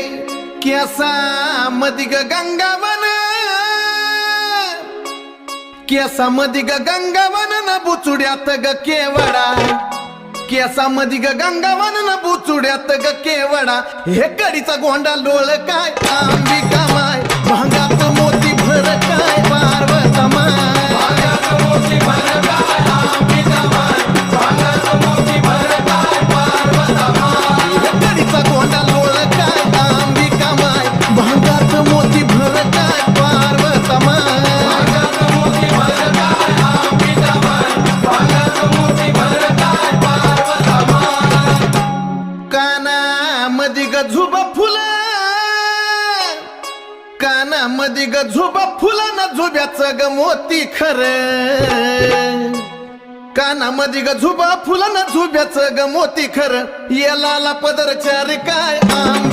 केसा मदिग ग गंगावन केसा मदिग ग गंगावन न बुचुड्यात ग केवडा. केसा मदिग ग गंगावन न बुचुड्यात ग केवडा. हे कडीचा गोंडा लोळ काय? आंबिका कानामधी ग झुब फुला. काना मधी ग झुब फुल ना झुब्याचं ग मोती खर. काना मधी ग झुबा फुला ना झुब्याचं ग मोती खर. येलाला पदर चार काय आम